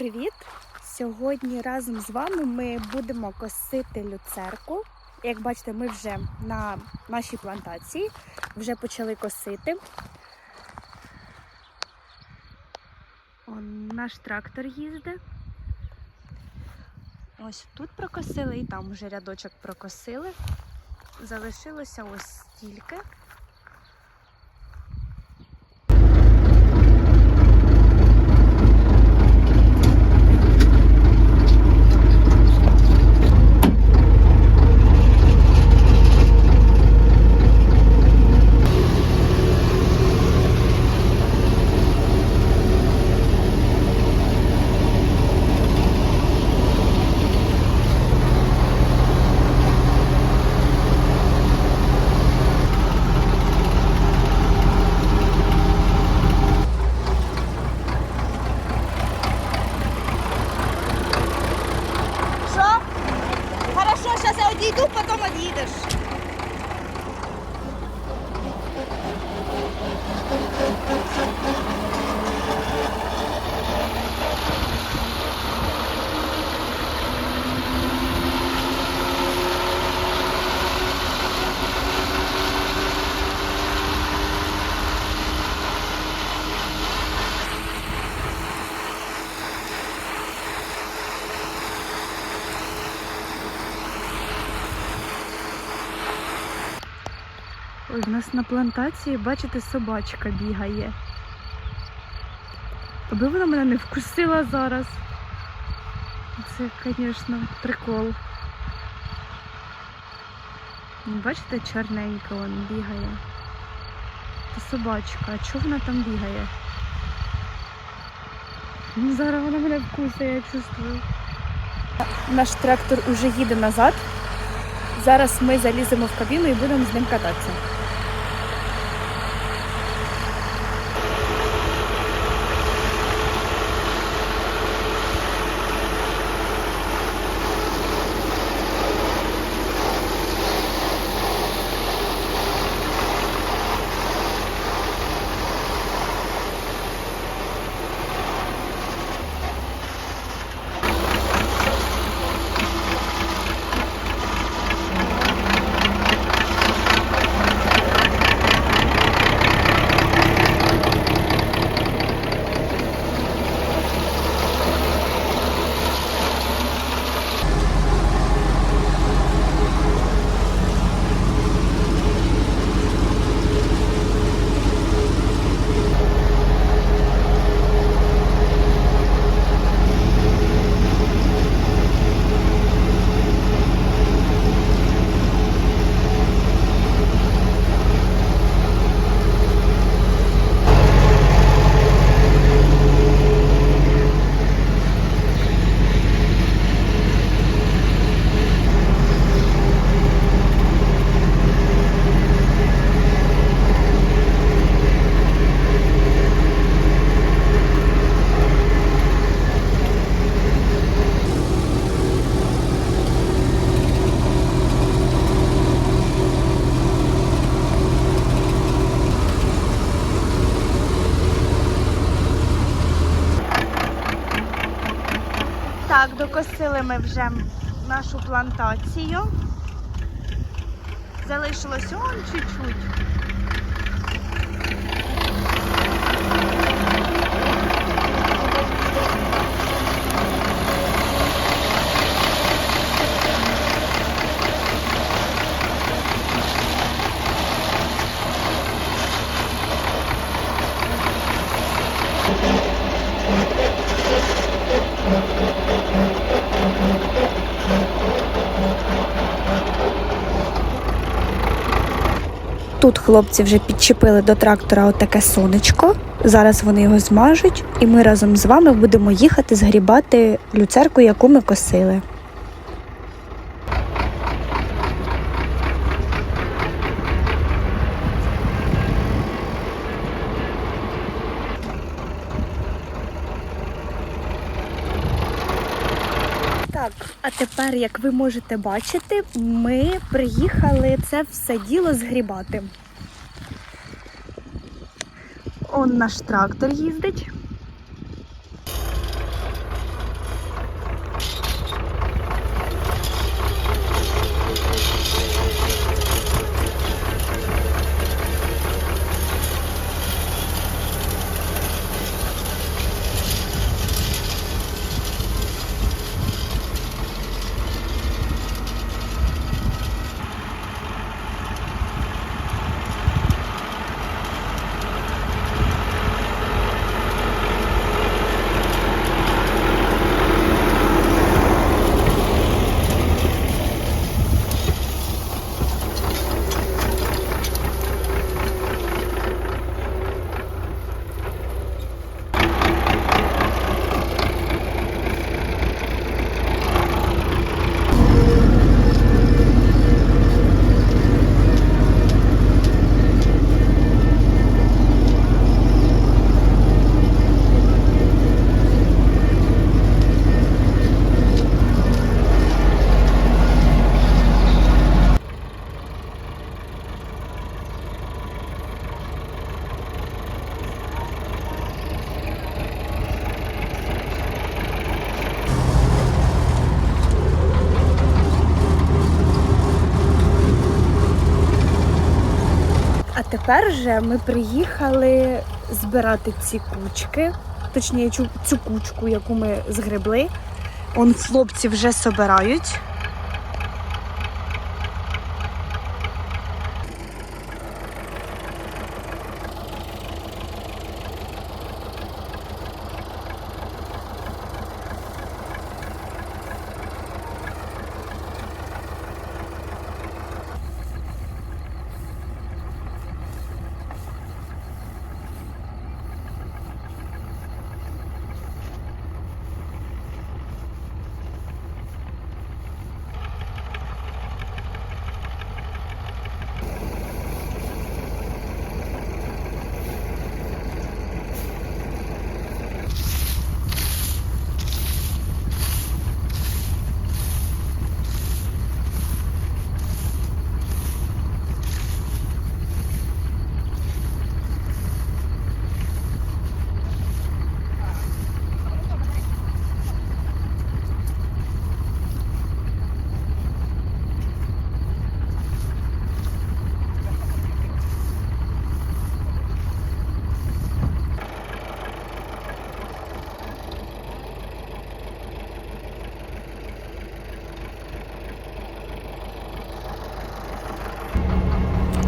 привіт! Сьогодні разом з вами ми будемо косити люцерку. Як бачите, ми вже на нашій плантації вже почали косити. Он, наш трактор їздить. Ось тут прокосили і там вже рядочок прокосили. Залишилося ось стільки. tu para tomar medidas. Ось у нас на плантації, бачите, собачка бігає. Аби вона мене не вкусила зараз. Це, звісно, прикол. Ну, Бачите, чорненька вон бігає. Це собачка. А чого вона там бігає? Ну, зараз вона мене вкусить, я чувствую. Наш трактор уже їде назад. Зараз ми заліземо в кабіну і будемо з ним кататися. Так, ми вже нашу плантацію. Залишилось он чуть-чуть. Тут хлопці вже підчепили до трактора отаке сонечко. Зараз вони його змажуть, і ми разом з вами будемо їхати згрібати люцерку, яку ми косили. Так, а тепер, як ви можете бачити, ми приїхали це все діло згрібати. Он наш трактор їздить. Тепер же ми приїхали збирати ці кучки, точніше цю, кучку, яку ми згребли. Он хлопці вже собирають.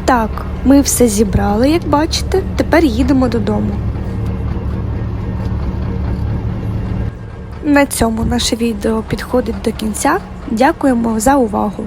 Так, ми все зібрали, як бачите. Тепер їдемо додому. На цьому наше відео підходить до кінця. Дякуємо за увагу!